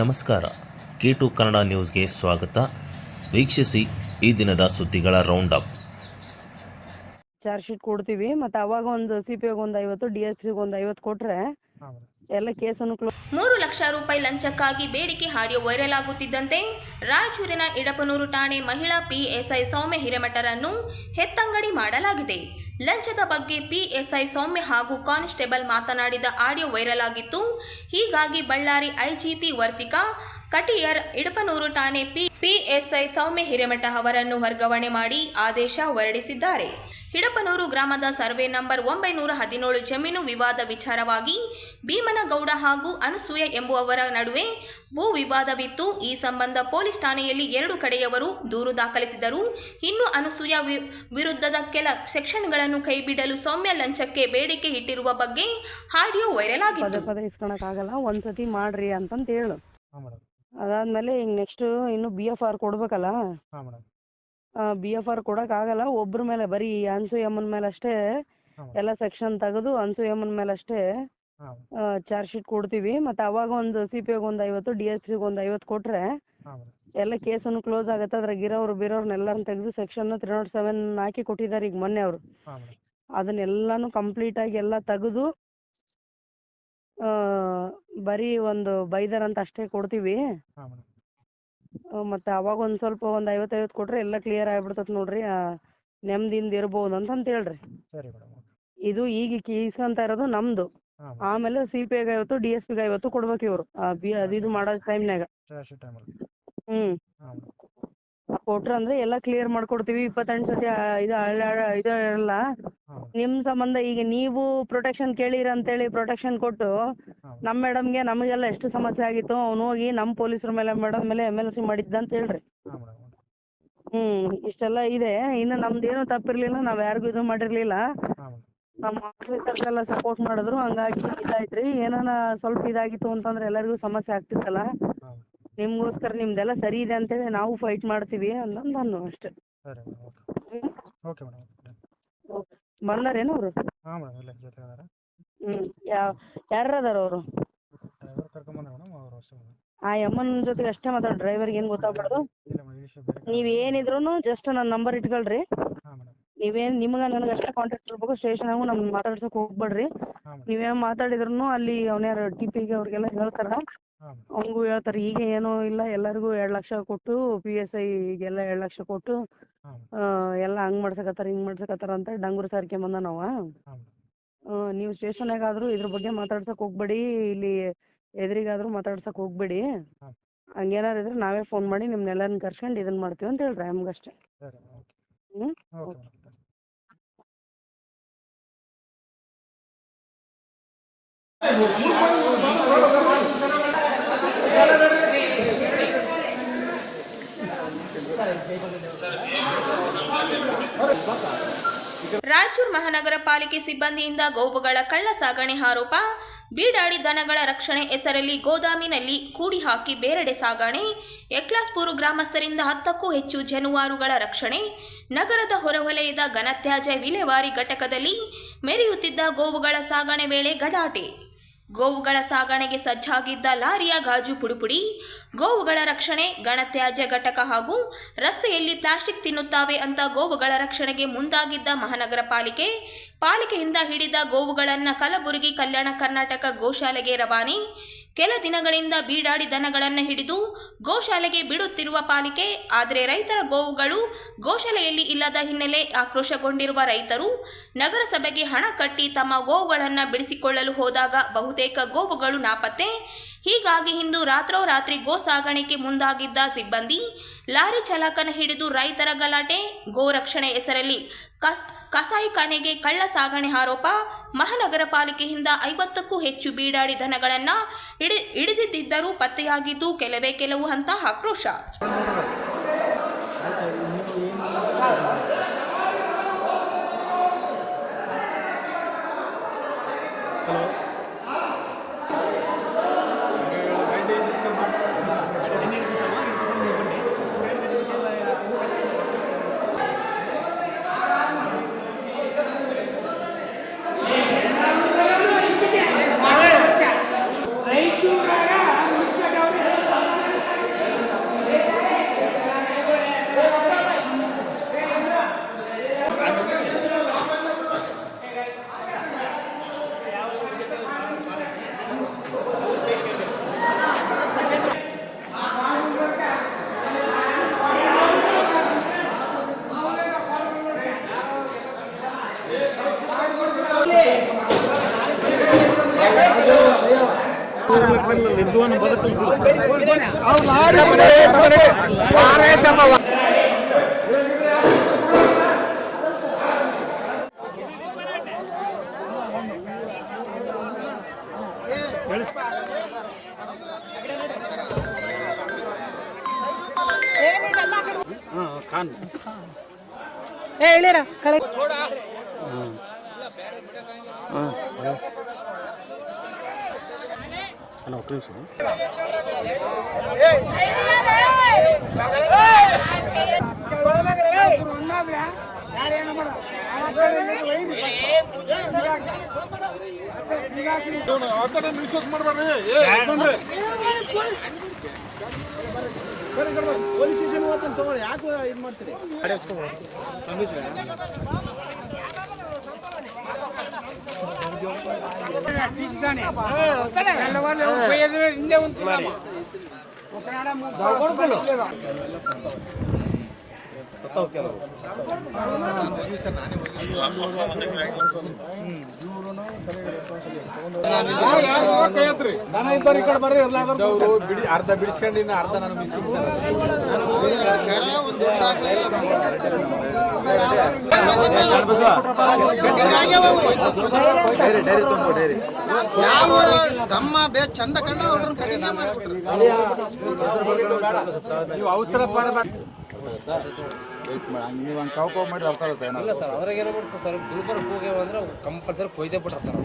ನಮಸ್ಕಾರ. K to Kannada ನ್ಯೂಸ್ಗೆ ಸ್ವಾಗತ. ವೀಕ್ಷಿಸಿ ಈ ದಿನದ ಸುದ್ದಿಗಳ ರೌಂಡ್ ಅಪ್ ಚಾರ್ಜ್ ಶೀಟ್ ಕೊಡ್ತೀವಿ. ಮತ್ತೆ ಅವಾಗ ಒಂದು ಸಿ ಪಿ ಒಂದು ಐವತ್ತು ಡಿ ಎಸ್ ಪಿಗೆ ಒಂದು ಐವತ್ತು ಕೊಟ್ರೆ ಎಲ್ಲ ಕೇಸನ್ನು ಕ್ಲೋಸ್ ಮೂರು ಲಕ್ಷ ರೂಪಾಯಿ ಲಂಚಕ್ಕಾಗಿ ಬೇಡಿಕೆ ಹಾಡಿಯೋ ವೈರಲ್ ಆಗುತ್ತಿದ್ದಂತೆ ರಾಯಚೂರಿನ ಇಡಪನೂರು ಠಾಣೆ ಮಹಿಳಾ ಪಿಎಸ್ಐ ಸೌಮ್ಯ ಹಿರೇಮಠರನ್ನು ಹೆತ್ತಂಗಡಿ ಮಾಡಲಾಗಿದೆ. ಲಂಚದ ಬಗ್ಗೆ ಪಿಎಸ್ಐ ಸೌಮ್ಯ ಹಾಗೂ ಕಾನ್ಸ್ಟೇಬಲ್ ಮಾತನಾಡಿದ ಆಡಿಯೋ ವೈರಲ್ ಆಗಿತ್ತು. ಹೀಗಾಗಿ ಬಳ್ಳಾರಿ ಐಜಿಪಿ ವರ್ತಿಕಾ ಕಟಿಯರ್ ಇಡಪನೂರು ಠಾಣೆ ಪಿ, ಪಿಎಸ್ಐ ಸೌಮ್ಯ ಹಿರೇಮಠ ಅವರನ್ನು ವರ್ಗಾವಣೆ ಮಾಡಿ ಆದೇಶ ಹೊರಡಿಸಿದ್ದಾರೆ. ಹಿಡಪನೂರು ಗ್ರಾಮದ ಸರ್ವೆ ನಂಬರ್ ಒಂಬೈನೂರ ಹದಿನೇಳು ಜಮೀನು ವಿವಾದ ವಿಚಾರವಾಗಿ ಭೀಮನಗೌಡ ಹಾಗೂ ಅನಸೂಯ ಎಂಬುವವರ ನಡುವೆ ಭೂ ವಿವಾದವಿತ್ತು. ಈ ಸಂಬಂಧ ಪೊಲೀಸ್ ಠಾಣೆಯಲ್ಲಿ ಎರಡು ಕಡೆಯವರು ದೂರು ದಾಖಲಿಸಿದರು. ಇನ್ನು ಅನಸೂಯ ವಿ- ವಿರುದ್ಧದ ಕೆಲ ಸೆಕ್ಷನ್ಗಳನ್ನು ಕೈಬಿಡಲು ಸೌಮ್ಯ ಲಂಚಕ್ಕೆ ಬೇಡಿಕೆ ಇಟ್ಟಿರುವ ಬಗ್ಗೆ ಆಡಿಯೋ ವೈರಲ್ ಆಗಿದೆ ಪದೇ ಒಂದ್ಸತಿ ಮಾಡ್ರಿ ಅಂತಂತ ಹೇಳು ಅದಾದ್ಮೇಲೆ ಈಗ ನೆಕ್ಸ್ಟ್ ಇನ್ನು ಬಿ ಎಫ್ ಆರ್ ಕೊಡ್ಬೇಕಲ್ಲ? ಬಿ ಎಫ್ ಆರ್ ಕೊಡಕ್ ಆಗಲ್ಲ. ಒಬ್ರ ಮೇಲೆ ಬರೀ ಅನ್ಸೂಯಮ್ಮನ ಮೇಲೆ ಅಷ್ಟೇ ಎಲ್ಲಾ ಸೆಕ್ಷನ್ ತೆಗೆದು ಅನ್ಸೂಯಮ್ಮನ ಮೇಲೆ ಅಷ್ಟೇ ಚಾರ್ಜ್ ಶೀಟ್ ಕೊಡ್ತೀವಿ. ಮತ್ತೆ ಅವಾಗ ಒಂದು ಸಿ ಪಿ ಒಂದು ಐವತ್ತು ಡಿ ಎಸ್ ಪಿ ಒಂದು ಐವತ್ತು ಕೊಟ್ರೆ ಎಲ್ಲ ಕೇಸನ್ನು ಕ್ಲೋಸ್ ಆಗತ್ತೆ. ಅದ್ರಾಗ ಇರೋರು ಬಿರೋರ್ನೆಲ್ಲರನ್ನ ತೆಗೆದು ಸೆಕ್ಷನ್ ತ್ರೀ ನಾಟ್ ಸೆವೆನ್ ಹಾಕಿ ಕೊಟ್ಟಿದ್ದಾರೆ ಈಗ ಮೊನ್ನೆ ಅವರು. ಅದನ್ನೆಲ್ಲಾನು ಕಂಪ್ಲೀಟ್ ಆಗಿ ಎಲ್ಲ ತೆಗೆದು ಬರೀ ಒಂದು ಬೈದರ್ ಅಂತ ಅಷ್ಟೇ ಕೊಡ್ತೀವಿ. ಮತ್ತೆ ಅವಾಗ ಒಂದ್ ಸ್ವಲ್ಪ ಒಂದ್ ಐವತ್ತು ಐವತ್ತು ಕೊಟ್ರೆ ಎಲ್ಲ ಕ್ಲಿಯರ್ ಆಗ್ಬಿಡ್ತೈತೆ ನೋಡ್ರಿ ಆ, ನೆಮ್ಮದಿಯಿಂದ ಇರ್ಬೋದು ಅಂತ ಅಂತ ಹೇಳ್ರಿ. ಸರಿ ಮೇಡಮ್ ಓಕೆ. ಇದು ಈಗ ಕಿ- ಇಸ್ಕೊಂತ ಇರೋದು ನಮ್ದು. ಹಾಂ ಮೇಡಮ್. ಆಮೇಲೆ ಸಿ ಪಿ ಐಗೆ ಐವತ್ತು ಡಿ ಎಸ್ ಪಿಗೆ ಐವತ್ತು ಕೊಡ್ಬೇಕು ಇವ್ರು. ಬಿ ಅದು ಇದು ಮಾಡೋ ಟೈಮ್ನಾಗ ಟೈಮಲ್ಲಿ ಹ್ಮ್. ಹಾಂ ಮೇಡಮ್. ಕೊಟ್ರ ಅಂದ್ರೆ ಎಲ್ಲ ಕ್ಲಿಯರ್ ಮಾಡ್ಕೊಡ್ತೀವಿ. ಇಪ್ಪತ್ತೆಂಟು ಸತಿ ಆ, ಇದು ಹಳ್ಳ ಇದು ಹಾಂ ನಿಮ್ ಸಂಬಂಧ ಈಗ ನೀವು ಪ್ರೊಟೆಕ್ಷನ್ ಕೇಳಿರ ಅಂತೇಳಿ ಪ್ರೊಟೆಕ್ಷನ್ ಕೊಟ್ಟು ನಮ್ ಮೇಡಮ್ಗೆ ನಮಗೆಲ್ಲ ಎಷ್ಟು ಸಮಸ್ಯೆ ಆಗಿತ್ತು ಅವ್ನು ಹೋಗಿ ನಮ್ ಪೊಲೀಸರ ಮೇಲೆ ಮೇಡಮ್ ಮೇಲೆ ಎಂ ಎಲ್ ಸಿ ಮಾಡಿದ್ದ ಅಂತ ಹೇಳ್ರಿ. ಹ್ಮ್ ಇಷ್ಟೆಲ್ಲ ಇದೆ. ಇನ್ನು ನಮ್ದೇನು ತಪ್ಪಿರ್ಲಿಲ್ಲ ನಾವ್ ಯಾರಿಗೂ ಇದು ಮಾಡಿರ್ಲಿಲ್ಲ. ನಮ್ ನಮ್ಮ ಆಫೀಸರ್ಸ್ ಎಲ್ಲ ಸಪೋರ್ಟ್ ಮಾಡಿದ್ರು ಹಂಗಾಗಿ ಇದಾಯ್ತ್ರಿ. ಏನಾನ ಸ್ವಲ್ಪ ಇದಾಗಿತ್ತು ಅಂತಂದ್ರೆ ಎಲ್ಲರಿಗೂ ಸಮಸ್ಯೆ ಆಗ್ತಿತ್ತಲ್ಲ. ನಿಮ್ಗೋಸ್ಕರ ನಿಮ್ದೆಲ್ಲ ಸರಿ ಇದೆ ಅಂತೇಳಿ ನಾವು ಫೈಟ್ ಮಾಡ್ತೀವಿ ಅಂತಂದ್ ಅನ್ನು ಅಷ್ಟೇ. ಓಕೆ. ಬಂದಾರೇನು ಅವ್ರು? ಹಾಂ ಮೇಡಮ್ ಇಲ್ಲ ಜೊತೆ ಅದಾರ ಹ್ಮ್ ಯಾವ ಯಾರು ಅದಾರ ಅವರು ಡ್ರೈವರ್ ಕರ್ಕೊಂಬಂದ ಮೇಡಮ್ ಅವ್ರು ಅಷ್ಟೇ ಆ ಯಮ್ಮನ್ ಜೊತೆಗೆ ಅಷ್ಟೇ ಮಾತಾಡ ಡ್ರೈವರ್ಗೆ ಏನ್ ಗೊತ್ತಾಗ್ಬಾರ್ದು. ಇಲ್ಲ ಮೇಡಮ್ ಇಂಗ್ಲೀಷ್ ಬೇರೆ ನೀವ್ ಏನಿದ್ರು ಜಸ್ಟ್ ನನ್ನ ನಂಬರ್ ಇಟ್ಕೊಳ್ರಿ. ಹಾ ಮೇಡಮ್ ನೀವೇನ್ ನಿಮ್ಗ ನನಗೆ ಅಷ್ಟೇ ಕಾಂಟ್ಯಾಕ್ಟ್ ಇರ್ಬೇಕು ಸ್ಟೇಷನ್ ನಮ್ಗ್ ಮಾತಾಡ್ಸಕ್ ಹೋಗ್ಬೇಡ್ರಿ. ಹಾಂ ಮೇಡಮ್ ನೀವೇನ್ ಮಾತಾಡಿದ್ರು ಅಲ್ಲಿ ಅವನ್ಯಾರ ಟಿ ಪಿಗೆ ಅವ್ರಿಗೆಲ್ಲ ಹೇಳ್ತಾರ. ಹಾಂ ಹೇಳ್ತಾರೆ ಈಗ ಏನೂ ಇಲ್ಲ ಎಲ್ಲರಿಗೂ ಎರಡ್ ಲಕ್ಷ ಕೊಟ್ಟು ಪಿ ಎಸ್ ಐಗೆಲ್ಲ ಎರಡ್ ಲಕ್ಷ ಕೊಟ್ಟು ಆ, ಎಲ್ಲ ಹಂಗ್ ಮಾಡ್ಸಕತ್ತಾರ ಹಿಂಗ್ ಮಾಡ್ಸಕತ್ತಾರ ಅಂತ ಡಂಗುರ ಸಾರ್ಕೊಂಡ್ ನಾವ ನೀವು ಸ್ಟೇಷನ್ಯಾಗ ಆದ್ರೂ ಇದ್ರ ಬಗ್ಗೆ ಮಾತಾಡ್ಸಕ್ ಹೋಗ್ಬೇಡಿ ಇಲ್ಲಿ ಎದುರಿಗಾದ್ರೂ ಮಾತಾಡ್ಸಕ್ ಹೋಗ್ಬೇಡಿ. ಹಾಂ. ಹಂಗೇನಾರ ಇದ್ರೆ ನಾವೇ ಫೋನ್ ಮಾಡಿ ನಿಮ್ನೆಲ್ಲರನ್ನ ಕರ್ಸ್ಕೊಂಡ್ ಇದನ್ನ ಮಾಡ್ತೀವಿ ಅಂತ ಹೇಳ್ರಿ ನಮ್ಗಷ್ಟೇ. ಸರಿ ಓಕೆ. ಹ್ಮ್? ಓಕೆ ಮೇಡಮ್ ರಾಯಚೂರು ಮಹಾನಗರ ಪಾಲಿಕೆ ಸಿಬ್ಬಂದಿಯಿಂದ ಗೋವುಗಳ ಕಳ್ಳ ಸಾಗಣೆ ಆರೋಪ. ಬೀಡಾಡಿ ದನಗಳ ರಕ್ಷಣೆ ಹೆಸರಲ್ಲಿ ಗೋದಾಮಿನಲ್ಲಿ ಕೂಡಿ ಹಾಕಿ ಬೇರೆಡೆ ಸಾಗಣೆ. ಎಕ್ಲಾಸ್ಪೂರು ಗ್ರಾಮಸ್ಥರಿಂದ ಹತ್ತಕ್ಕೂ ಹೆಚ್ಚು ಜಾನುವಾರುಗಳ ರಕ್ಷಣೆ. ನಗರದ ಹೊರವಲಯದ ಘನತ್ಯಾಜ್ಯ ವಿಲೇವಾರಿ ಘಟಕದಲ್ಲಿ ಮೆರೆಯುತ್ತಿದ್ದ ಗೋವುಗಳ ಸಾಗಣೆ ವೇಳೆ ಗಲಾಟೆ. ಗೋವುಗಳ ಸಾಗಣೆಗೆ ಸಜ್ಜಾಗಿದ್ದ ಲಾರಿಯ ಗಾಜು ಪುಡುಪುಡಿ, ಗೋವುಗಳ ರಕ್ಷಣೆ, ಗಣತ್ಯಾಜ್ಯ ಘಟಕ ಹಾಗೂ ರಸ್ತೆಯಲ್ಲಿ ಪ್ಲಾಸ್ಟಿಕ್ ತಿನ್ನುತ್ತಾವೆ ಅಂತ ಗೋವುಗಳ ರಕ್ಷಣೆಗೆ ಮುಂದಾಗಿದ್ದ ಮಹಾನಗರ ಪಾಲಿಕೆ, ಪಾಲಿಕೆಯಿಂದ ಹಿಡಿದ ಗೋವುಗಳನ್ನು ಕಲಬುರಗಿ ಕಲ್ಯಾಣ ಕರ್ನಾಟಕ ಗೋಶಾಲೆಗೆ ರವಾನೆ ಕೆಲ ದಿನಗಳಿಂದ ಬೀಡಾಡಿ ದನಗಳನ್ನು ಹಿಡಿದು ಗೋಶಾಲೆಗೆ ಬಿಡುತ್ತಿರುವ ಪಾಲಿಕೆ, ಆದರೆ ರೈತರ ಗೋವುಗಳು ಗೋಶಾಲೆಯಲ್ಲಿ ಇಲ್ಲದ ಹಿನ್ನೆಲೆ ಆಕ್ರೋಶಗೊಂಡಿರುವ ರೈತರು ನಗರಸಭೆಗೆ ಹಣ ಕಟ್ಟಿ ತಮ್ಮ ಗೋವುಗಳನ್ನು ಬಿಡಿಸಿಕೊಳ್ಳಲು ಹೋದಾಗ ಬಹುತೇಕ ಗೋವುಗಳು ನಾಪತ್ತೆ. ಹೀಗಾಗಿ ಇಂದು ರಾತ್ರೋರಾತ್ರಿ ಗೋ ಸಾಗಾಣಿಕೆ ಮುಂದಾಗಿದ್ದ ಸಿಬ್ಬಂದಿ, ಲಾರಿ ಚಾಲಕನ ಹಿಡಿದು ರೈತರ ಗಲಾಟೆ, ಗೋ ರಕ್ಷಣೆ ಹೆಸರಲ್ಲಿ ಕಸ್ ಕಸಾಯಿಖಾನೆಗೆ ಕಳ್ಳ ಸಾಗಣೆ ಆರೋಪ, ಮಹಾನಗರ ಪಾಲಿಕೆಯಿಂದ ಐವತ್ತಕ್ಕೂ ಹೆಚ್ಚು ಬೀಡಾಡಿ ದನಗಳನ್ನು ಹಿಡಿ ಹಿಡಿದಿದ್ದರೂ ಪತ್ತೆಯಾಗಿದ್ದು ಕೆಲವೇ ಕೆಲವು ಹಂತ ಆಕ್ರೋಶ. ಏ ಹೇಳಿರ ಕಳೆ ಪೊಲೀಸ್ ಸ್ಟೇಷನ್ ಹೋಗ್ತಾನೆ ತಗೊಳ್ಳಿ. ಯಾಕೆ ಇದು ಮಾಡ್ತೀರಿ? ಹಿಂದೆ ಒಂದು ಬಿಡಿ ಅರ್ಧ ಬಿಡಿಸ್ಕೊಂಡಿನ ಅರ್ಧ ನಾನು ಮಿಸ್ಸಿಂಗ್ ಯಾವ ತಮ್ಮ ಬೇ ಚಂದ ಅವ್ರನ್ನ ಮಾಡ್ಬಿಡ್ತಾರೆ ನೀವು ಅವಸರ ಪಡಬೇಡ ನೀವು ಹಂಗೆ ಕಾವು ಕಾವು ಮಾಡಿ ಅರ್ಥ ಆಗುತ್ತೆ ಇಲ್ಲ ಸರ್ ಅದ್ರಾಗ ಏನಾಗ್ಬಿಡ್ತು ಸರ್ ಗುಲ್ಬರ್ಗ ಹೋಗ್ಯಾವ ಅಂದ್ರೆ ಕಂಪಲ್ಸರಿ ಕೊಯ್ದೇ ಬಿಟ್ರ ಸರ್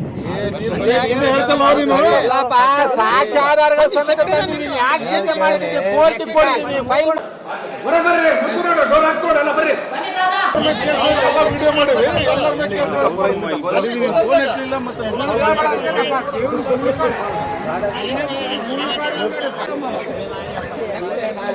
ಸಾಕ್ಷಿ ಆಧಾರಗಳ ಸಮೇತ ತಂದು ನೀನು ಯಾಕೆ ಚಿಂತೆ ಮಾಡಿದ್ದೀರಿ? ಕೋರ್ಟ್ ಕೊಡ್ತೀವಿ, ಫೈಲ್ ವಿಡಿಯೋ ಮಾಡಿವಿ ಎಲ್ಲರ ಮೇಲೆ ಕೇಸ್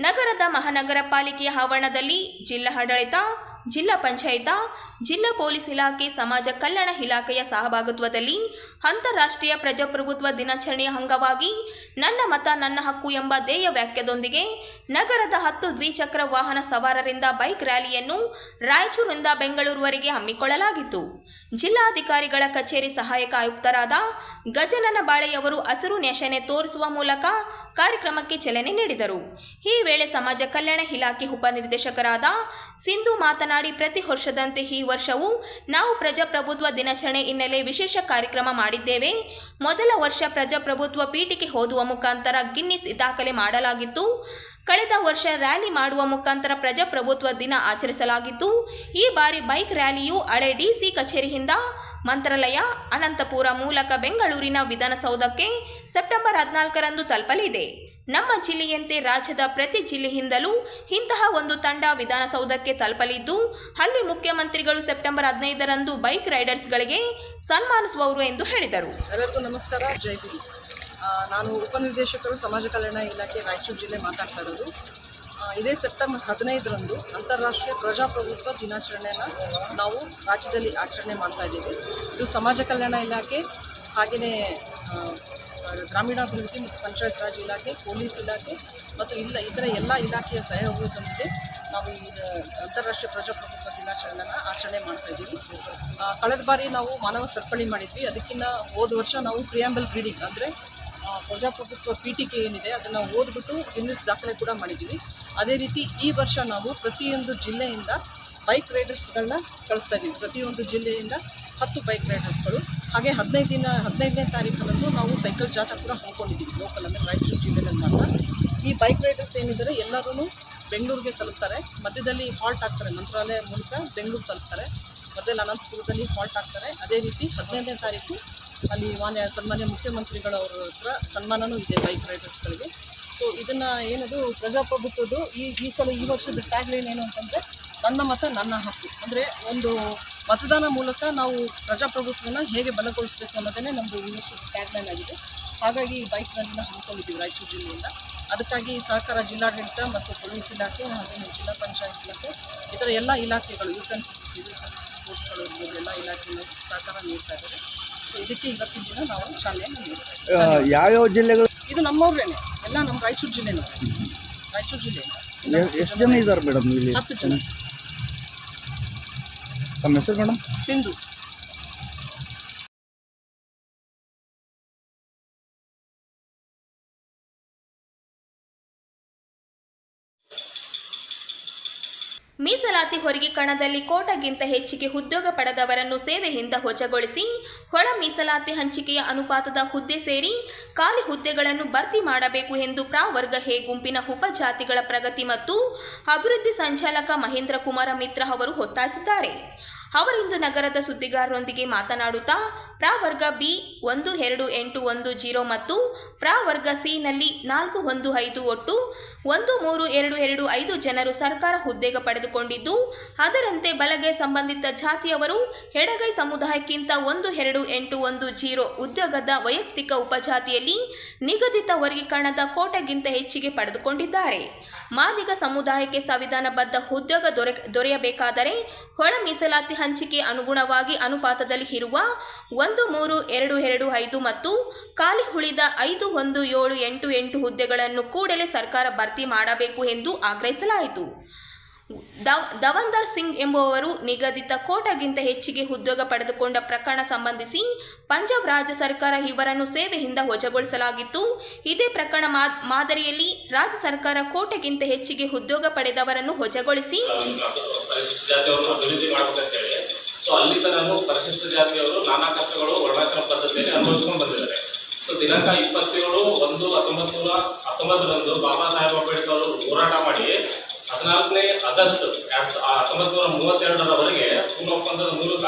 ನಗರದ ಮಹಾನಗರ ಪಾಲಿಕೆಯ ಆವರಣದಲ್ಲಿ ಜಿಲ್ಲಾ ಆಡಳಿತ ಜಿಲ್ಲಾ ಪಂಚಾಯತ, ಜಿಲ್ಲಾ ಪೊಲೀಸ್ ಇಲಾಖೆ, ಸಮಾಜ ಕಲ್ಯಾಣ ಇಲಾಖೆಯ ಸಹಭಾಗಿತ್ವದಲ್ಲಿ ಅಂತಾರಾಷ್ಟ್ರೀಯ ಪ್ರಜಾಪ್ರಭುತ್ವ ದಿನಾಚರಣೆಯ ಅಂಗವಾಗಿ ನನ್ನ ಮತ, ನನ್ನ ಹಕ್ಕು ಎಂಬ ಧ್ಯೇಯ ವ್ಯಾಖ್ಯದೊಂದಿಗೆ ನಗರದ ಹತ್ತು ದ್ವಿಚಕ್ರ ವಾಹನ ಸವಾರರಿಂದ ಬೈಕ್ ರ್ಯಾಲಿಯನ್ನು ರಾಯಚೂರಿನಿಂದ ಬೆಂಗಳೂರುವರೆಗೆ ಹಮ್ಮಿಕೊಳ್ಳಲಾಗಿತ್ತು. ಜಿಲ್ಲಾಧಿಕಾರಿಗಳ ಕಚೇರಿ ಸಹಾಯಕ ಆಯುಕ್ತರಾದ ಗಜನನ ಬಾಳೆಯವರು ಹಸಿರು ನೆಶನೆ ತೋರಿಸುವ ಮೂಲಕ ಕಾರ್ಯಕ್ರಮಕ್ಕೆ ಚಾಲನೆ ನೀಡಿದರು. ಈ ವೇಳೆ ಸಮಾಜ ಕಲ್ಯಾಣ ಇಲಾಖೆ ಉಪನಿರ್ದೇಶಕರಾದ ಸಿಂಧು ಮಾತನಾಡಿ ಪ್ರತಿ ವರ್ಷದಂತೆ ಈ ವರ್ಷವೂ ನಾವು ಪ್ರಜಾಪ್ರಭುತ್ವ ದಿನಾಚರಣೆ ಹಿನ್ನೆಲೆ ವಿಶೇಷ ಕಾರ್ಯಕ್ರಮ ಮಾಡಿದ್ದೇವೆ. ಮೊದಲ ವರ್ಷ ಪ್ರಜಾಪ್ರಭುತ್ವ ಪೀಠಿಕೆ ಓದುವ ಮುಖಾಂತರ ಗಿನ್ನಿಸ್ ದಾಖಲೆ ಮಾಡಲಾಗಿತ್ತು. ಕಳೆದ ವರ್ಷ ರ್ಯಾಲಿ ಮಾಡುವ ಮುಖಾಂತರ ಪ್ರಜಾಪ್ರಭುತ್ವ ದಿನ ಆಚರಿಸಲಾಗಿತ್ತು. ಈ ಬಾರಿ ಬೈಕ್ ರ್ಯಾಲಿಯು ಹಳೆ ಡಿಸಿ ಕಚೇರಿಯಿಂದ ಮಂತ್ರಾಲಯ, ಅನಂತಪುರ ಮೂಲಕ ಬೆಂಗಳೂರಿನ ವಿಧಾನಸೌಧಕ್ಕೆ ಸೆಪ್ಟೆಂಬರ್ ಹದಿನಾಲ್ಕರಂದು ತಲುಪಲಿದೆ. ನಮ್ಮ ಜಿಲ್ಲೆಯಂತೆ ರಾಜ್ಯದ ಪ್ರತಿ ಜಿಲ್ಲೆಯಿಂದಲೂ ಇಂತಹ ಒಂದು ತಂಡ ವಿಧಾನಸೌಧಕ್ಕೆ ತಲುಪಲಿದ್ದು, ಅಲ್ಲಿ ಮುಖ್ಯಮಂತ್ರಿಗಳು ಸೆಪ್ಟೆಂಬರ್ ಹದಿನೈದರಂದು ಬೈಕ್ ರೈಡರ್ಸ್ಗಳಿಗೆ ಸನ್ಮಾನಿಸುವವರು ಎಂದು ಹೇಳಿದರು. ಎಲ್ಲರಿಗೂ ನಮಸ್ಕಾರ, ಜೈ ನಾನು ಉಪನಿರ್ದೇಶಕರು ಸಮಾಜ ಕಲ್ಯಾಣ ಇಲಾಖೆ ರಾಯಚೂರು ಜಿಲ್ಲೆ ಮಾತಾಡ್ತಾ ಇರೋದು. ಇದೇ ಸೆಪ್ಟೆಂಬರ್ ಹದಿನೈದರಂದು ಅಂತಾರಾಷ್ಟ್ರೀಯ ಪ್ರಜಾಪ್ರಭುತ್ವ ದಿನಾಚರಣೆಯನ್ನು ನಾವು ರಾಜ್ಯದಲ್ಲಿ ಆಚರಣೆ ಮಾಡ್ತಾ ಇದ್ದೀವಿ. ಇದು ಸಮಾಜ ಕಲ್ಯಾಣ ಇಲಾಖೆ, ಹಾಗೆಯೇ ಗ್ರಾಮೀಣಾಭಿವೃದ್ಧಿ ಮತ್ತು ಪಂಚಾಯತ್ ರಾಜ್ ಇಲಾಖೆ, ಪೊಲೀಸ್ ಇಲಾಖೆ ಮತ್ತು ಇಲ್ಲ ಇತರ ಎಲ್ಲ ಇಲಾಖೆಯ ಸಹಯೋಗದೊಂದಿಗೆ ನಾವು ಈ ಅಂತಾರಾಷ್ಟ್ರೀಯ ಪ್ರಜಾಪ್ರಭುತ್ವ ದಿನಾಚರಣೆಯನ್ನು ಆಚರಣೆ ಮಾಡ್ತಾಯಿದ್ದೀವಿ ಕಳೆದ ಬಾರಿ ನಾವು ಮಾನವ ಸರಪಳಿ ಮಾಡಿದ್ವಿ. ಅದಕ್ಕಿಂತ ಹೋದ ವರ್ಷ ನಾವು ಪ್ರಿಯಾಂಬಲ್ ರೀಡಿಂಗ್ ಅಂದರೆ ಪ್ರಜಾಪ್ರಭುತ್ವ ಪೀಠಿಕೆ ಏನಿದೆ ಅದನ್ನು ಓದ್ಬಿಟ್ಟು ಗಿನ್ನಿಸ್ ದಾಖಲೆ ಕೂಡ ಮಾಡಿದ್ದೀವಿ. ಅದೇ ರೀತಿ ಈ ವರ್ಷ ನಾವು ಪ್ರತಿಯೊಂದು ಜಿಲ್ಲೆಯಿಂದ ಬೈಕ್ ರೈಡರ್ಸ್ಗಳನ್ನ ಕಳಿಸ್ತಾ ಇದ್ದೀವಿ. ಪ್ರತಿಯೊಂದು ಜಿಲ್ಲೆಯಿಂದ ಹತ್ತು ಬೈಕ್ ರೈಡರ್ಸ್ಗಳು ಹಾಗೆ ಹದಿನೈದು ದಿನ, ಹದಿನೈದನೇ ತಾರೀಕರಂದು ನಾವು ಸೈಕಲ್ ಜಾಟ ಕೂಡ ಹಾಕೊಂಡಿದ್ದೀವಿ ಲೋಕಲ್ ಅಂದರೆ ರಾಯಚೂರು ಜಿಲ್ಲೆಯಲ್ಲಿ ಮಾತ್ರ. ಈ ಬೈಕ್ ರೈಡರ್ಸ್ ಏನಿದ್ದಾರೆ ಎಲ್ಲರೂ ಬೆಂಗಳೂರಿಗೆ ತಲುಪ್ತಾರೆ. ಮಧ್ಯದಲ್ಲಿ ಹಾಲ್ಟ್ ಆಗ್ತಾರೆ ಮಂತ್ರಾಲಯ ಮೂಲಕ ಬೆಂಗಳೂರು ತಲುಪ್ತಾರೆ. ಮಧ್ಯದಲ್ಲಿ ಅನಂತಪುರದಲ್ಲಿ ಹಾಲ್ಟ್ ಆಗ್ತಾರೆ ಅದೇ ರೀತಿ ಹದಿನೈದನೇ ತಾರೀಕು ಅಲ್ಲಿ ಮಾನ್ಯ, ಸನ್ಮಾನ್ಯ ಮುಖ್ಯಮಂತ್ರಿಗಳವ್ರ ಹತ್ರ ಸನ್ಮಾನನೂ ಇದೆ ಬೈಕ್ ರೈಡರ್ಸ್ಗಳಿಗೆ ಸೊ ಇದನ್ನು ಏನದು ಪ್ರಜಾಪ್ರಭುತ್ವದ್ದು ಈ ಈ ಸಲ ಈ ವರ್ಷದ ಟ್ಯಾಗ್ಲೈನ್ ಏನು ಅಂತಂದರೆ ನನ್ನ ಮತ ನನ್ನ ಹಕ್ಕು. ಅಂದರೆ ಒಂದು ಮತದಾನ ಮೂಲಕ ನಾವು ಪ್ರಜಾಪ್ರಭುತ್ವನ ಹೇಗೆ ಬಲಗೊಳಿಸಬೇಕು ಅನ್ನೋದೇ ನಮ್ಮದು ಯೂನಿವರ್ಸಿಟಿ ಟ್ಯಾಗ್ಲೈನ್ ಆಗಿದೆ. ಹಾಗಾಗಿ ಈ ಬೈಕ್ ನಾವು ಹಮ್ಮಿಕೊಂಡಿದ್ದೀವಿ ರಾಯಚೂರು ಜಿಲ್ಲೆಯಿಂದ. ಅದಕ್ಕಾಗಿ ಸಹಕಾರ ಜಿಲ್ಲಾಡಳಿತ ಮತ್ತು ಪೊಲೀಸ್ ಇಲಾಖೆ ಹಾಗೆ ಜಿಲ್ಲಾ ಪಂಚಾಯತ್ ಇಲಾಖೆ ಇತರ ಎಲ್ಲ ಇಲಾಖೆಗಳು ಯೂತ್ ಆ್ಯಂಡ್ ಸಿವಿಲ್ ಸರ್ವಿಸಸ್ ಸ್ಪೋರ್ಟ್ಸ್ಗಳು ಇರ್ಬೋದು ಎಲ್ಲ ಇಲಾಖೆಗಳು ಸಹಕಾರ ನೀಡ್ತಾ ಇದ್ದಾರೆ. ಸೊ ಇದಕ್ಕೆ ಇವತ್ತಿನ ದಿನ ನಾವು ಚಾಲನೆಯನ್ನು ಇದ್ದೀವಿ. ಯಾವ್ಯಾವ ಜಿಲ್ಲೆಗಳು? ಇದು ನಮ್ಮವ್ರೇನೆ ಎಲ್ಲ ನಮ್ಮ ರಾಯಚೂರು ಜಿಲ್ಲೆನವರು. ರಾಯಚೂರು ಜಿಲ್ಲೆಯಿಂದ. ಎಷ್ಟು ಜನ ಇದ್ದಾರೆ ಮೇಡಮ್ ಇಲ್ಲಿ? ಹತ್ತು ಜನ. ತಮ್ಮ ಹೆಸರು ಮೀಸಲಾತಿ ಹೊರಗೆ ಕಣದಲ್ಲಿ ಕೋಟಗಿಂತ ಹೆಚ್ಚಿಗೆ ಉದ್ಯೋಗ ಪಡೆದವರನ್ನು ಸೇವೆಯಿಂದ ವಜಾಗೊಳಿಸಿ ಒಳ ಮೀಸಲಾತಿ ಹಂಚಿಕೆಯ ಅನುಪಾತದ ಹುದ್ದೆ ಸೇರಿ ಖಾಲಿ ಹುದ್ದೆಗಳನ್ನು ಭರ್ತಿ ಮಾಡಬೇಕು ಎಂದು ಪ್ರಾವರ್ಗ ಹೇ ಗುಂಪಿನ ಉಪಜಾತಿಗಳ ಪ್ರಗತಿ ಮತ್ತು ಅಭಿವೃದ್ಧಿ ಸಂಚಾಲಕ ಮಹೇಂದ್ರ ಕುಮಾರ ಮಿತ್ರ ಅವರು ಒತ್ತಾಯಿಸಿದ್ದಾರೆ. ಅವರಿಂದು ನಗರದ ಸುದ್ದಿಗಾರರೊಂದಿಗೆ ಮಾತನಾಡುತ್ತಾ ಪ್ರಾವರ್ಗ ಬಿ ಒಂದು ಎರಡು ಎಂಟು ಒಂದು ಜೀರೋ ಮತ್ತು ಪ್ರಾವರ್ಗ ಸಿನಲ್ಲಿ ನಾಲ್ಕು ಒಂದು ಐದು ಒಟ್ಟು ಒಂದು, ಮೂರು, ಎರಡು ಎರಡು, ಐದು ಜನರು ಸರ್ಕಾರ ಹುದ್ದೆಗೆ ಪಡೆದುಕೊಂಡಿದ್ದು, ಅದರಂತೆ ಬಲಗೈ ಸಂಬಂಧಿತ ಜಾತಿಯವರು ಎಡಗೈ ಸಮುದಾಯಕ್ಕಿಂತ ಒಂದು, ಎರಡು, ಎಂಟು, ಒಂದು, ಜೀರೋ ಉದ್ಯೋಗದ ವೈಯಕ್ತಿಕ ಉಪಜಾತಿಯಲ್ಲಿ ನಿಗದಿತ ವರ್ಗೀಕರಣದ ಕೋಟೆಗಿಂತ ಹೆಚ್ಚಿಗೆ ಪಡೆದುಕೊಂಡಿದ್ದಾರೆ. ಮಾದಿಗ ಸಮುದಾಯಕ್ಕೆ ಸಂವಿಧಾನಬದ್ಧ ಉದ್ಯೋಗ ದೊರೆ, ದೊರೆಯಬೇಕಾದರೆ ಒಳ ಮೀಸಲಾತಿ ಹಂಚಿಕೆ ಅನುಗುಣವಾಗಿ ಅನುಪಾತದಲ್ಲಿ ಇರುವ ಒಂದು, ಮೂರು, ಎರಡು ಎರಡು, ಐದು ಮತ್ತು ಖಾಲಿ ಉಳಿದ ಐದು, ಒಂದು, ಏಳು, ಎಂಟು ಎಂಟು ಹುದ್ದೆಗಳನ್ನು ಕೂಡಲೇ ಸರ್ಕಾರ ಭರ್ತಿ ಮಾಡಬೇಕು ಎಂದು ಆಗ್ರಹಿಸಲಾಯಿತು. ದವ್ ದವಂದರ್ ಸಿಂಗ್ ಎಂಬುವವರು ನಿಗದಿತ ಕೋಟಗಿಂತ ಹೆಚ್ಚಿಗೆ ಉದ್ಯೋಗ ಪಡೆದುಕೊಂಡ ಪ್ರಕರಣ ಸಂಬಂಧಿಸಿ ಪಂಜಾಬ್ ರಾಜ್ಯ ಸರ್ಕಾರ ಇವರನ್ನು ಸೇವೆಯಿಂದ ವಜಾಗೊಳಿಸಲಾಗಿತ್ತು. ಇದೇ ಪ್ರಕರಣ ಮಾದರಿಯಲ್ಲಿ ರಾಜ್ಯ ಸರ್ಕಾರ ಕೋಟೆಗಿಂತ ಹೆಚ್ಚಿಗೆ ಉದ್ಯೋಗ ಪಡೆದವರನ್ನು ವಜಾಗೊಳಿಸಿ ಪರಿಶಿಷ್ಟ ಜಾತಿಯವರು ನಾನಾ ಕಷ್ಟಗಳು ಅನುಭವಿಸ್ಕೊಂಡು ಬಂದಿದ್ದಾರೆ. ಸೊ ದಿನಾಂಕ ಇಪ್ಪತ್ತೇಳು, ಒಂದು ಹತ್ತೊಂಬತ್ತು ನೂರ ಹತ್ತೊಂಬತ್ತರಂದು ಬಾಬಾ ಸಾಹೇಬ್ ಅಂಬೇಡ್ಕರ್ ಅವರು ಹೋರಾಟ ಮಾಡಿ ಹದಿನಾಲ್ಕನೇ ಆಗಸ್ಟ್ ಹತ್ತೊಂಬತ್ತು ನೂರ ಮೂವತ್ತೆರಡರವರೆಗೆ ಪೂರ್ಣ ಒಪ್ಪಂದದ ಮೂಲಕ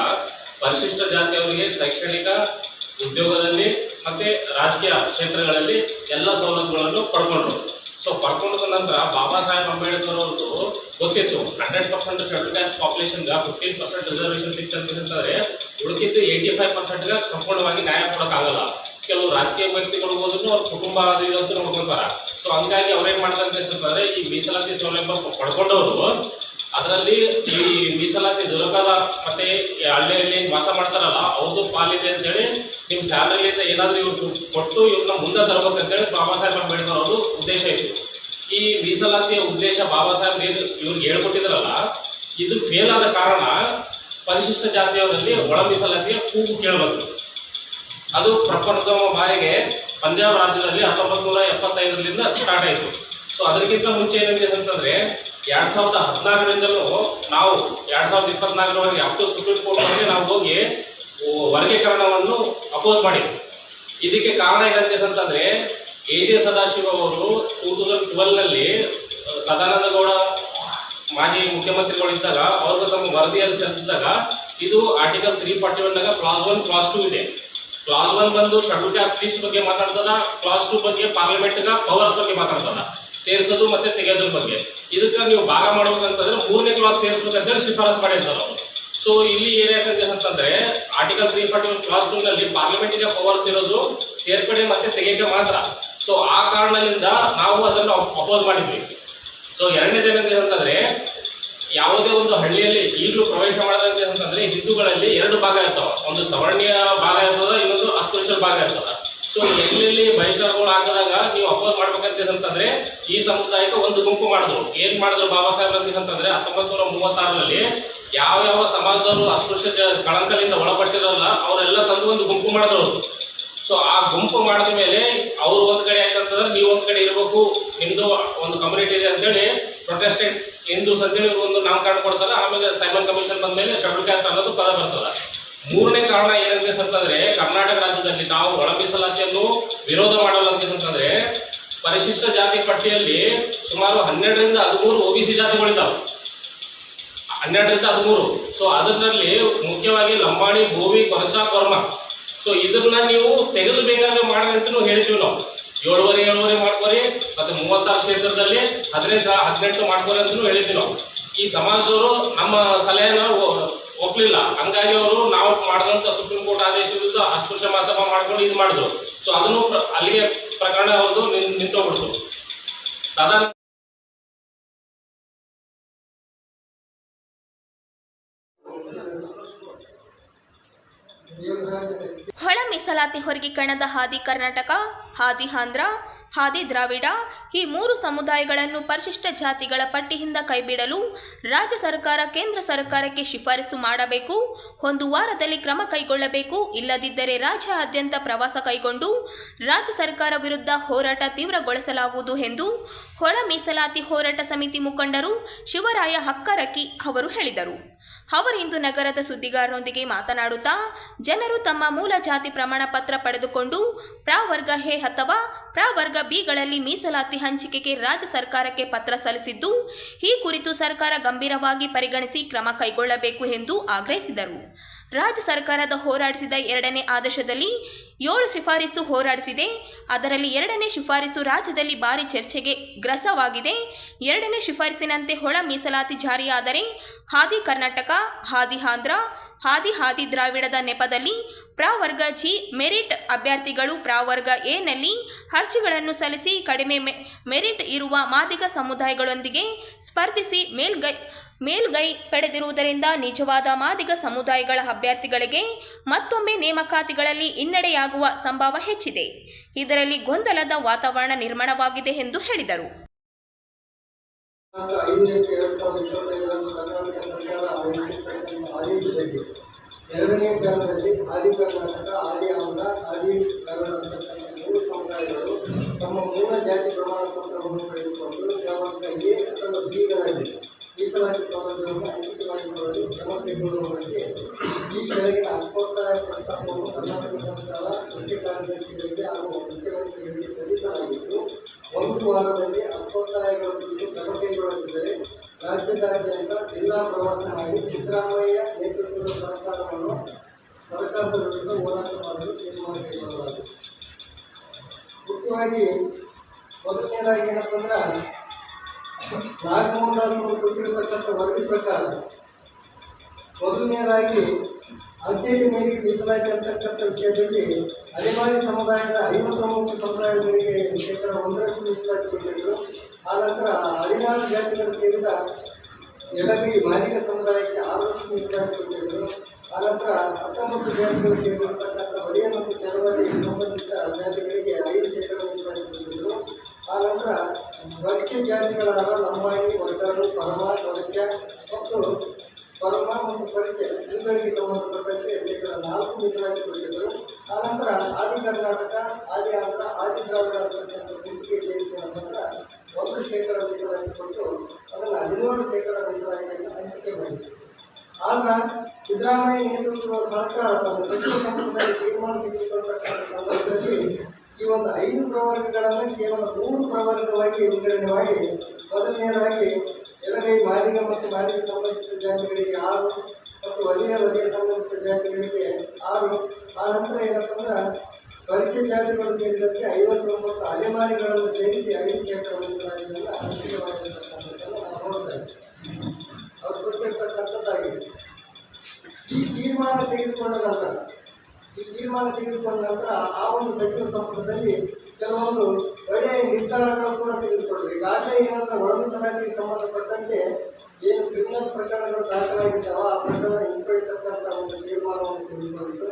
ಪರಿಶಿಷ್ಟ ಜಾತಿಯವರಿಗೆ ಶೈಕ್ಷಣಿಕ ಉದ್ಯೋಗದಲ್ಲಿ ಮತ್ತೆ ರಾಜಕೀಯ ಕ್ಷೇತ್ರಗಳಲ್ಲಿ ಎಲ್ಲ ಸವಲತ್ತುಗಳನ್ನು ಪಡ್ಕೊಂಡ್ರು. ಸೊ ಪಡ್ಕೊಂಡ ನಂತರ ಬಾಬಾ ಸಾಹೇಬ್ ಅಂಬೇಡ್ಕರ್ ಅವ್ರದ್ದು ಗೊತ್ತಿತ್ತು. ಹಂಡ್ರೆಡ್ ಪರ್ಸೆಂಟ್ ಶೆಡ್ಯೂಲ್ ಕ್ಯಾಸ್ಟ್ ಪಾಪ್ಯುಲೇಷನ್ಗೆ ಫಿಫ್ಟೀನ್ ಪರ್ಸೆಂಟ್ ರಿಸರ್ವೇಷನ್ ಸಿಕ್ತಂತಂದ್ರೆ ಉಳಿದಿದ್ದು ಏಯ್ಟಿ ಫೈವ್ ಪರ್ಸೆಂಟ್ಗೆ ಸಂಪೂರ್ಣವಾಗಿ ನ್ಯಾಯ ಕೊಡೋಕ್ಕಾಗಲ್ಲ. ಕೆಲವು ರಾಜಕೀಯ ವ್ಯಕ್ತಿಗಳು ಹೋದ್ರು ಅವ್ರ ಕುಟುಂಬ ಅದು ಇದು ಅಂತ ನೋಡ್ಕೊಂತಾರ ಸೊ ಹಂಗಾಗಿ ಅವ್ರೇನ್ ಮಾಡ್ತಾರೆ ಅಂತಂದ್ರೆ ಈ ಮೀಸಲಾತಿ ಸೌಲಭ್ಯ ಪಡ್ಕೊಂಡವರು, ಅದರಲ್ಲಿ ಈ ಮೀಸಲಾತಿ ದೊರಕದ ಮತ್ತೆ ಹಳ್ಳಿಯಲ್ಲಿ ವಾಸ ಮಾಡ್ತಾರಲ್ಲ ಅವ್ರದ್ದು ಪಾಲಿದೆ ಅಂತೇಳಿ ನಿಮ್ ಸ್ಯಾಲರಿಯಿಂದ ಏನಾದ್ರೂ ಇವ್ರು ಕೊಟ್ಟು ಇವ್ರನ್ನ ಮುಂದೆ ತರಬೇಕು ಅಂತೇಳಿ ಬಾಬಾ ಸಾಹೇಬ್ ಅಂಬೇಡ್ಕರ್ ಅವರು ಉದ್ದೇಶ ಇತ್ತು. ಈ ಮೀಸಲಾತಿಯ ಉದ್ದೇಶ ಬಾಬಾ ಸಾಹೇಬ್ ಏನು ಇವ್ರಿಗೆ ಹೇಳ್ಕೊಟ್ಟಿದ್ರಲ್ಲ, ಇದು ಫೇಲ್ ಆದ ಕಾರಣ ಪರಿಶಿಷ್ಟ ಜಾತಿಯವರಲ್ಲಿ ಒಳ ಮೀಸಲಾತಿಯ ಕೂಗು ಕೇಳಬೇಕು ಅದು ಪ್ರಪ್ರಥಮ ಬಾರಿಗೆ ಪಂಜಾಬ್ ರಾಜ್ಯದಲ್ಲಿ ಹತ್ತೊಂಬತ್ತು ನೂರ ಎಪ್ಪತ್ತೈದರಿಂದ ಸ್ಟಾರ್ಟ್ ಆಯಿತು. ಸೊ ಅದಕ್ಕಿಂತ ಮುಂಚೆ ಏನಿದೆ ಅಂತಂದರೆ ಎರಡು ಸಾವಿರದ ಹದಿನಾಲ್ಕರಿಂದಲೂ ನಾವು ಎರಡು ಸಾವಿರದ ಇಪ್ಪತ್ನಾಲ್ಕರವರೆಗೆ ಅಪ್ ಟು ಸುಪ್ರೀಂ ಕೋರ್ಟ್ವರೆಗೆ ನಾವು ಹೋಗಿ ವರ್ಗೀಕರಣವನ್ನು ಅಪೋಸ್ ಮಾಡಿದ್ವಿ. ಇದಕ್ಕೆ ಕಾರಣ ಏನಂತೆ ಅಂತಂದರೆ ಎ ಜೆ ಸದಾಶಿವ ಅವರು ಟೂ ತೌಸಂಡ್ ಟ್ವೆಲ್ನಲ್ಲಿ ಸದಾನಂದ ಗೌಡ ಮಾಜಿ ಮುಖ್ಯಮಂತ್ರಿಗಳಿದ್ದಾಗ ಅವರು ತಮ್ಮ ವರದಿಯಲ್ಲಿ ಸಲ್ಲಿಸಿದಾಗ, ಇದು ಆರ್ಟಿಕಲ್ ತ್ರೀ ಫಾರ್ಟಿ ಒನ್ನಾಗ ಕ್ಲಾಸ್ ಒನ್ ಕ್ಲಾಸ್ ಟೂ ಇದೆ. ಕ್ಲಾಸ್ ಒನ್ ಬಂದು ಶೆಡ್ಯೂಲ್ ಕ್ಯಾಸ್ಟ್ ಲಿಸ್ಟ್ ಬಗ್ಗೆ ಮಾತಾಡ್ತದ ಕ್ಲಾಸ್ ಟೂ ಬಗ್ಗೆ ಪಾರ್ಲಿಮೆಂಟ್ಗ ಪವರ್ಸ್ ಬಗ್ಗೆ ಮಾತಾಡ್ತದ, ಸೇರಿಸೋದು ಮತ್ತೆ ತೆಗೆಯೋದ್ರ ಬಗ್ಗೆ. ಇದಕ್ಕೆ ನೀವು ಭಾಗ ಮಾಡ್ಬೇಕಂತಂದ್ರೆ ಮೂರನೇ ಕ್ಲಾಸ್ ಸೇರಿಸ್ಬೇಕಂತೇಳಿ ಶಿಫಾರಸ್ ಮಾಡಿರ್ತಾರೆ ಅವರು. ಸೊ ಇಲ್ಲಿ ಏನಾಯ್ತದೆ ಅಂತಂದ್ರೆ article three forty one class two ನಲ್ಲಿ ಪಾರ್ಲಿಮೆಂಟಿಗೆ ಪವರ್ಸ್ ಇರೋದು ಸೇರ್ಪಡೆ ಮತ್ತೆ ತೆಗೆಯಕ್ಕೆ ಮಾತ್ರ. ಸೊ ಆ ಕಾರಣದಿಂದ ನಾವು ಅದನ್ನು ಅಪೋಸ್ ಮಾಡಿದ್ವಿ. ಸೊ ಎರಡನೇದೇನಂತಂದ್ರೆ ಯಾವುದೇ ಒಂದು ಹಳ್ಳಿಯಲ್ಲಿ ಈಗಲೂ ಪ್ರವೇಶ ಮಾಡದಂತೆ ಅಂತಂದ್ರೆ ಹಿಂದೂಗಳಲ್ಲಿ ಎರಡು ಭಾಗ ಇರ್ತಾವ. ಒಂದು ಸವರ್ಣೀಯ ಭಾಗ ಇರ್ತದ, ಇನ್ನೊಂದು ಅಸ್ಪೃಶ್ಯ ಭಾಗ ಇರ್ತದ. ಸೊ ಎಲ್ಲೆಲ್ಲಿ ಬಹಿಷ್ಕಾರಗಳು ಹಾಕಿದಾಗ ನೀವು ಅಪೋಸ್ ಮಾಡ್ಬೇಕಂತ ಅಂತಂದ್ರೆ ಈ ಸಮುದಾಯಕ್ಕೆ ಒಂದು ಗುಂಪು ಮಾಡಿದ್ರು. ಏನ್ ಮಾಡಿದ್ರು ಬಾಬಾ ಸಾಹೇಬ್ ಅಂತ ಅಂತಂದ್ರೆ ಹತ್ತೊಂಬತ್ತು ನೂರ ಮೂವತ್ತಾರರಲ್ಲಿ ಯಾವ ಯಾವ ಸಮಾಜದವರು ಅಸ್ಪೃಶ್ಯ ಕಳಂಕದಿಂದ ಒಳಪಟ್ಟಿರಲ್ಲ ಅವರೆಲ್ಲ ತಂದು ಒಂದು ಗುಂಪು ಮಾಡಿದ್ರು. ಸೊ ಆ ಗುಂಪು ಮಾಡಿದ ಮೇಲೆ ಅವ್ರು ಒಂದ್ ಕಡೆ ಯಾಕಂತಂದ್ರೆ ನೀವು ಒಂದ್ ಕಡೆ ಇರಬೇಕು ನಿಮ್ದು ಒಂದು ಕಮ್ಯುನಿಟಿ ಇದೆ ಅಂತೇಳಿ ಪ್ರೊಟೆಸ್ಟೆಂಟ್ ಹಿಂದೂಸ್ ಅಂತೇಳಿ ಒಂದು ನಾಮಕರಣ ಕೊಡ್ತಾರೆ ಆಮೇಲೆ ಸೈಮನ್ ಕಮಿಷನ್ ಬಂದ್ಮೇಲೆ ಶೆಡ್ಯೂಲ್ ಕ್ಯಾಸ್ಟ್ ಅನ್ನೋದು ಪದ ಬರ್ತದ. ಮೂರನೇ ಕಾರಣ ಏನಂತ ಅಂತಂದ್ರೆ ಕರ್ನಾಟಕ ರಾಜ್ಯದಲ್ಲಿ ನಾವು ಒಳ ಮೀಸಲಾತಿಯನ್ನು ವಿರೋಧ ಮಾಡಲ್ಲ ಅಂತ ಅಂತಂದ್ರೆ ಪರಿಶಿಷ್ಟ ಜಾತಿ ಪಟ್ಟಿಯಲ್ಲಿ ಸುಮಾರು ಹನ್ನೆರಡರಿಂದ ಹದಿಮೂರು ಒ ಬಿ ಸಿ ಜಾತಿಗಳಿದ್ದಾವೆ. ಹನ್ನೆರಡರಿಂದ ಹದಿಮೂರು. ಸೊ ಅದರಲ್ಲಿ ಮುಖ್ಯವಾಗಿ ಲಂಬಾಣಿ, ಭೂವಿ, ಕೊರಚ, ಕೊರ್ಮ. ಸೊ ಇದನ್ನ ನೀವು ತೆಗೆದು ಬೇಕಾದ್ರೆ ಮಾಡಿ ಅಂತಲೂ ಹೇಳ್ತೀವಿ ನಾವು. ಏಳುವರೆ ಏಳುವರೆ ಮಾಡ್ಕೊರಿ, ಮತ್ತೆ ಮೂವತ್ತಾರು ಕ್ಷೇತ್ರದಲ್ಲಿ ಹದಿನೈದು, ಹದಿನೆಂಟು ಮಾಡ್ಕೊರಿ ಅಂತಲೂ ಹೇಳಿದ್ವಿ ನಾವು. ಈ ಸಮಾಜದವರು ನಮ್ಮ ಸಲಹೆನ ಒಪ್ಲಿಲ್ಲ. ಹಂಗಾಗಿ ಅವರು ನಾವು ಮಾಡಿದಂತ ಸುಪ್ರೀಂ ಕೋರ್ಟ್ ಆದೇಶ ವಿರುದ್ಧ ಅಸ್ಪೃಶ್ಯ ಮಹಾಸಭಾ ಮಾಡ್ಕೊಂಡು ಇದು ಮಾಡಿದ್ರು. ಸೊ ಅದನ್ನು ಅಲ್ಲಿಗೆ ಪ್ರಕರಣ ಅವ್ರದ್ದು ನಿಂತೋಗ್ಬಿಡ್ತು ತದಾ ಮೀಸಲಾತಿ ಹೊರಗೀಕರಣದ ಹಾದಿ ಕರ್ನಾಟಕ, ಹಾದಿ ಆಂಧ್ರ, ಹಾದಿ ದ್ರಾವಿಡ ಈ ಮೂರು ಸಮುದಾಯಗಳನ್ನು ಪರಿಶಿಷ್ಟ ಜಾತಿಗಳ ಪಟ್ಟಿಯಿಂದ ಕೈಬಿಡಲು ರಾಜ್ಯ ಸರ್ಕಾರ ಕೇಂದ್ರ ಸರ್ಕಾರಕ್ಕೆ ಶಿಫಾರಸು ಮಾಡಬೇಕು. ಒಂದು ವಾರದಲ್ಲಿ ಕ್ರಮ ಕೈಗೊಳ್ಳಬೇಕು. ಇಲ್ಲದಿದ್ದರೆ ರಾಜ್ಯಾದ್ಯಂತ ಪ್ರವಾಸ ಕೈಗೊಂಡು ರಾಜ್ಯ ಸರ್ಕಾರ ವಿರುದ್ಧ ಹೋರಾಟ ತೀವ್ರಗೊಳಿಸಲಾಗುವುದು ಎಂದು ಹೊಳ ಮೀಸಲಾತಿ ಹೋರಾಟ ಸಮಿತಿ ಮುಖಂಡರು ಶಿವರಾಯ ಹಕ್ಕರಕಿ ಅವರು ಹೇಳಿದರು. ಅವರಿಂದು ನಗರದ ಸುದ್ದಿಗಾರರೊಂದಿಗೆ ಮಾತನಾಡುತ್ತಾ, ಜನರು ತಮ್ಮ ಮೂಲ ಜಾತಿ ಪ್ರಮಾಣ ಪತ್ರ ಪಡೆದುಕೊಂಡು ಪ್ರವರ್ಗ ಎ ಅಥವಾ ಪ್ರವರ್ಗ ಬಿಗಳಲ್ಲಿ ಮೀಸಲಾತಿ ಹಂಚಿಕೆಗೆ ರಾಜ್ಯ ಸರ್ಕಾರಕ್ಕೆ ಪತ್ರ ಸಲ್ಲಿಸಿದ್ದು, ಈ ಕುರಿತು ಸರ್ಕಾರ ಗಂಭೀರವಾಗಿ ಪರಿಗಣಿಸಿ ಕ್ರಮ ಕೈಗೊಳ್ಳಬೇಕು ಎಂದು ಆಗ್ರಹಿಸಿದರು. ರಾಜ್ಯ ಸರ್ಕಾರದ ಹೋರಾಡಿಸಿದ ಎರಡನೇ ಆದೇಶದಲ್ಲಿ ಏಳು ಶಿಫಾರಸು ಹೋರಾಡಿಸಿದೆ. ಅದರಲ್ಲಿ ಎರಡನೇ ಶಿಫಾರಸು ರಾಜ್ಯದಲ್ಲಿ ಭಾರಿ ಚರ್ಚೆಗೆ ಗ್ರಸವಾಗಿದೆ. ಎರಡನೇ ಶಿಫಾರಸಿನಂತೆ ಹೊಳ ಮೀಸಲಾತಿ ಜಾರಿಯಾದರೆ ಹಾದಿ ಕರ್ನಾಟಕ, ಹಾದಿ ಆಂಧ್ರ, ಹಾದಿ ಹಾದಿ ದ್ರಾವಿಡದ ನೆಪದಲ್ಲಿ ಪ್ರವರ್ಗ ಜಿ ಮೆರಿಟ್ ಅಭ್ಯರ್ಥಿಗಳು ಪ್ರವರ್ಗ ಎನಲ್ಲಿ ಅರ್ಜಿಗಳನ್ನು ಸಲ್ಲಿಸಿ ಕಡಿಮೆ ಮೆರಿಟ್ ಇರುವ ಮಾದಿಗ ಸಮುದಾಯಗಳೊಂದಿಗೆ ಸ್ಪರ್ಧಿಸಿ ಮೇಲ್ಗೈ ಮೇಲ್ಗೈ ಪಡೆದಿರುವುದರಿಂದ ನಿಜವಾದ ಮಾದಿಗ ಸಮುದಾಯಗಳ ಅಭ್ಯರ್ಥಿಗಳಿಗೆ ಮತ್ತೊಮ್ಮೆ ನೇಮಕಾತಿಗಳಲ್ಲಿ ಹಿನ್ನಡೆಯಾಗುವ ಸಂಭವ ಹೆಚ್ಚಿದೆ. ಇದರಲ್ಲಿ ಗೊಂದಲದ ವಾತಾವರಣ ನಿರ್ಮಾಣವಾಗಿದೆ ಎಂದು ಹೇಳಿದರು. ಎರಡನೇ ಕಾಲದಲ್ಲಿ ಆದಿ ಕರ್ನಾಟಕ ಆದಿ ಆಂಧ್ರ ಆದಿ ಸಮುದಾಯಗಳು ತಮ್ಮ ಮೂಲ ಜಾತಿ ಪ್ರಮಾಣ ಪತ್ರವನ್ನು ಪಡೆದುಕೊಂಡು ಕ್ರಮಾಂಕ ಎ ಅಥವಾ ಬಿಗಳಲ್ಲಿ ಮೀಸಲಾತಿ ಸೌಲಭ್ಯವನ್ನು ಅಂಕಿತವಾಗಿಕೊಳ್ಳಲು ಕ್ರಮ ಕೈಗೊಳ್ಳುವಂತೆ ಈ ಕೆಳಗಿನ ಹಕ್ಕೊತ್ತಾಯ ಪ್ರಸ್ತಾಪವನ್ನು ಕರ್ನಾಟಕ ಸರ್ಕಾರ ಮುಖ್ಯ ಕಾರ್ಯದರ್ಶಿಗಳಿಗೆ ಹಾಗೂ ಮುಖ್ಯಮಂತ್ರಿಗಳಿಗೆ ಸಲ್ಲಿಸಲಾಗಿದ್ದು, ಒಂದು ವಾರದಲ್ಲಿ ಹಕ್ಕೊತ್ತಾಯಗಳ ಕುರಿತು ಕ್ರಮ ಕೈಗೊಳ್ಳದಿದ್ದರೆ ರಾಜ್ಯದಾದ್ಯಂತ ಜಿಲ್ಲಾ ಪ್ರವಾಸ ಮಾಡಿ ಸಿದ್ದರಾಮಯ್ಯ ನೇತೃತ್ವದ ಸರ್ಕಾರವನ್ನು ಸರ್ಕಾರದ ವಿರುದ್ಧ ಹೋರಾಟ ಮಾಡಲು ತೀರ್ಮಾನ ಕೈಗೊಳ್ಳಲಾಗಿದೆ ಮುಖ್ಯವಾಗಿ ಮೊದಲನೇದಾಗಿ ಏನಪ್ಪ ಅಂದ್ರೆ ನಾಗಮೋಹನ್ ದಾಸ್ ಅವರು ಕೊಟ್ಟಿರತಕ್ಕಂಥ ವರದಿ ಪ್ರಕಾರ ಮೊದಲನೇದಾಗಿ ಅಂತ್ಯಕ್ಕೆ ಮೇರೆಗೆ ಮೀಸಲಾಯಿತು ಅಂತಕ್ಕಂಥ ವಿಷಯದಲ್ಲಿ ಅಲೆಮಾರಿ ಸಮುದಾಯದ ಐವತ್ತೊಂಬತ್ತು ಸಮುದಾಯಗಳಿಗೆ ಶೇಕಡ ಒಂದರಷ್ಟು ಮೀಸಲಾತಿ ಆ ನಂತರ ಹದಿನಾರು ಜಾತಿಗಳು ಸೇರಿದ ಎಡಗಿ ಮಾಲಿಕ ಸಮುದಾಯಕ್ಕೆ ಆರರಷ್ಟು ಮೀಸಲಾತಿ ಕೊಟ್ಟಿದ್ರು. ಆನಂತರ ಹತ್ತೊಂಬತ್ತು ಜಾತಿಗಳು ಸೇರಿರತಕ್ಕಂಥ ಒಡೆಯ ಮತ್ತು ಚಳವಳಿಗೆ ಸಂಬಂಧಿತ ಜಾತಿಗಳಿಗೆ ಐದು ಮೀಸಲಾತಿ ಕೊಟ್ಟಿದ್ರು ಆನಂತರ ಭಕ್ಷ್ಯ ಜಾತಿಗಳಾದ ಲಂಬಾಣಿ ಒಡ್ಡರು ಪರಮ ಕೊರಚ ಮತ್ತು ಪರಮ ಮತ್ತು ಪರಿಚಯ ಇವುಗಳಿಗೆ ಸಂಬಂಧಪಟ್ಟಂತೆ ಶೇಕಡ ನಾಲ್ಕು ಮೀಸಲಾತಿ ಕೊಟ್ಟಿದ್ದರು. ಆನಂತರ ಆದಿ ಕರ್ನಾಟಕ, ಆದಿ ಆಂಧ್ರ, ಆದಿ ದ್ರಾವಿಡ ಅಂತಕ್ಕಂಥ ಗುಂಪಿಗೆ ಸೇರಿಸಿದ ನಂತರ ಒಂದು ಶೇಕಡ ಮೀಸಲಾತಿ ಕೊಟ್ಟು ಅದನ್ನು ಹದಿನೇಳು ಶೇಕಡ ಮೀಸಲಾತಿಯನ್ನು ಹಂಚಿಕೆ ಮಾಡಿತು ಆಗ ಸಿದ್ದರಾಮಯ್ಯ ನೇತೃತ್ವದ ಸರ್ಕಾರ ತಮ್ಮ ಸಚಿವ ಸಂಪುಟದಲ್ಲಿ ತೀರ್ಮಾನ ತೆಗೆದುಕೊಳ್ಳತಕ್ಕಂಥ ಈ ಒಂದು ಐದು ಪ್ರವರ್ಗಗಳನ್ನು ಕೇವಲ ಮೂರು ಪ್ರವರ್ಗವಾಗಿ ವಿಂಗಡಣೆ ಮಾಡಿ, ಮೊದಲನೆಯದಾಗಿ ಎಡಗೈ ಮಾಲಿನ್ಯ ಮತ್ತು ಮಾದಿಗ ಸಂಬಂಧಿತ ಜಾತಿಗಳಿಗೆ ಆರು ಮತ್ತು ವಲಯ ವಲಯ ಸಂಬಂಧಿತ ಜಾತಿಗಳಿಗೆ ಆರು. ಆ ನಂತರ ಏನಪ್ಪ ಅಂದ್ರೆ ಪರಿಶಿಷ್ಟ ಜಾತಿಗಳು ಸೇರಿದಂತೆ ಐವತ್ತೊಂಬತ್ತು ಅಲೆಮಾರಿಗಳನ್ನು ಸೇರಿಸಿ ಐದು ಶೇಕಡ ತೀರ್ಮಾನ ತೆಗೆದುಕೊಂಡ ನಂತರ, ಈ ತೀರ್ಮಾನ ತೆಗೆದುಕೊಂಡ ನಂತರ ಆ ಒಂದು ಸಚಿವ ಸಂಪುಟದಲ್ಲಿ ಕೆಲವೊಂದು ಒಳ್ಳೆಯ ನಿರ್ಧಾರಗಳು ಕೂಡ ತೆಗೆದುಕೊಂಡರು. ಈಗಾಗಲೇ ಏನಂದ್ರೆ ಒಳ ಮೀಸಲಾತಿಗೆ ಸಂಬಂಧಪಟ್ಟಂತೆ ಏನು ಕ್ರಿಮಿನಲ್ ಪ್ರಕರಣಗಳು ದಾಖಲಾಗಿದ್ದಾವ ಆ ಪ್ರಕರಣ ಹಿಂಪಡಿತಕ್ಕಂಥ ಒಂದು ತೀರ್ಮಾನವನ್ನು ತೆಗೆದುಕೊಂಡಿತು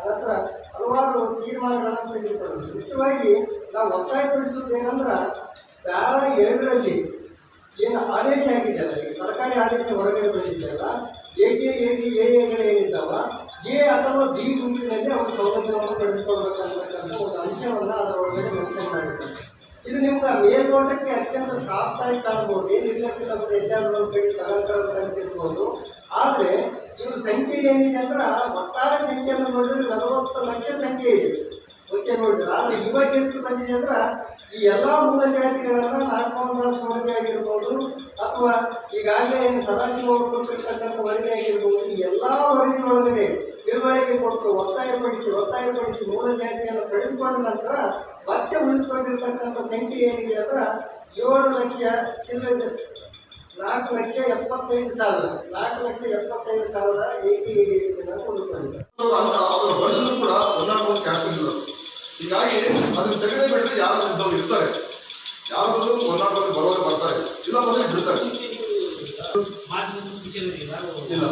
ಅನಂತರ ಹಲವಾರು ತೀರ್ಮಾನಗಳನ್ನು ತೆಗೆದುಕೊಳ್ಳುತ್ತೆ ಮುಖ್ಯವಾಗಿ ನಾವು ಒತ್ತಾಯಪಡಿಸುವುದೇನೆಂದ್ರೆ, ಪ್ಯಾರ ಎರಡರಲ್ಲಿ ಏನು ಆದೇಶ ಆಗಿದೆಯಲ್ಲ ಈಗ ಸರ್ಕಾರಿ ಆದೇಶ ಹೊರಗಡೆ ಬಂದಿದೆಯಲ್ಲ A T A T A ಎಗಳು ಏನಿದ್ದಾವ, ಎ ಅಥವಾ ಡಿ ಗುಂಪಿನಲ್ಲಿ ಅವರು ಸೌಲಭ್ಯವನ್ನು ಪಡೆದುಕೊಳ್ಬೇಕಂತಕ್ಕಂಥ ಒಂದು ಅಂಶವನ್ನು ಅದರ ಒಳಗಡೆ ಮೆನ್ಷನ್ ಮಾಡಿದ್ದಾರೆ. ಇದು ನಿಮ್ಗೆ ಮೇಲ್ನೋಟಕ್ಕೆ ಅತ್ಯಂತ ಸಾಫ್ಟಾಗಿ ಕಾಣ್ಬೋದು ಏನು ಇರ್ಲಿಕ್ಕಿಲ್ಲ ಎಲ್ಲಾದ್ರೂ ಒಂದು ಕಡೆ ತಲಂಕರ ಕಲಿಸಿರ್ಬೋದು ಆದರೆ, ಇವ್ರ ಸಂಖ್ಯೆ ಏನಿದೆ ಅಂದ್ರೆ, ಒಟ್ಟಾರೆ ಸಂಖ್ಯೆಯನ್ನು ನೋಡಿದ್ರೆ ನಲವತ್ತು ಲಕ್ಷ ಸಂಖ್ಯೆ ಇದೆ. ಮುಂಚೆ ನೋಡಿದ್ರೆ ಆದರೆ ಇವಾಗ ಎಷ್ಟು ಬಂದಿದೆ ಅಂದ್ರೆ ಈ ಎಲ್ಲಾ ಮೂಲ ಜಾತಿಗಳನ್ನ ನಾಗಮೋಹನ್ ದಾಸ್ ವರದಿ ಆಗಿರ್ಬೋದು, ಅಥವಾ ಈಗಾಗಲೇ ಸದಾಶಿವ ಅವರು ಕೊಟ್ಟಿರ್ತಕ್ಕಂಥ ವರದಿ ಆಗಿರ್ಬೋದು, ಈ ಎಲ್ಲಾ ವರದಿ ಒಳಗಡೆ ತಿಳುವಳಿಕೆ ಕೊಟ್ಟು ಒತ್ತಾಯಪಡಿಸಿ ಒತ್ತಾಯಪಡಿಸಿ ಮೂಲ ಜಾತಿಯನ್ನು ಪಡೆದುಕೊಂಡ ನಂತರ ಮತ್ತೆ ಉಳಿದುಕೊಂಡಿರ್ತಕ್ಕಂಥ ಸಂಖ್ಯೆ ಏನಿದೆ ಅಂದ್ರೆ ಏಳು ಲಕ್ಷ ಚಿಲ್ಲರೆ ನಾಲ್ಕು ಲಕ್ಷ ಎಪ್ಪತ್ತೈದು ಸಾವಿರ, ನಾಲ್ಕು ಲಕ್ಷ ಎಪ್ಪತ್ತೈದು ಸಾವಿರ ಏಟಿ ಏಟಿ ಉಳ್ಕೊಂಡಿದೆ ಹೀಗಾಗಿ ಅದನ್ನ ತೆಗೆದೇ ಬಿಟ್ಟರೆ ಯಾರಾದ್ರೂ ಇದ್ದವ್ರು ಇರ್ತಾರೆ. ಯಾರಾದ್ರೂ ಹೊಂದಾಣಿಕೆ ಬರೋರು ಬರ್ತಾರೆ. ಇಲ್ಲ ಬಂದ್ರೆ ಬಿಡ್ತಾರೆ. ಇಲ್ಲ.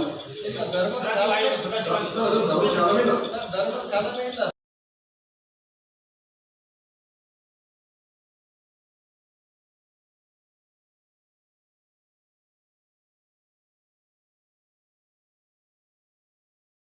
ಧರ್ಮದ ಕಾಲವೇ ಇಲ್ಲ.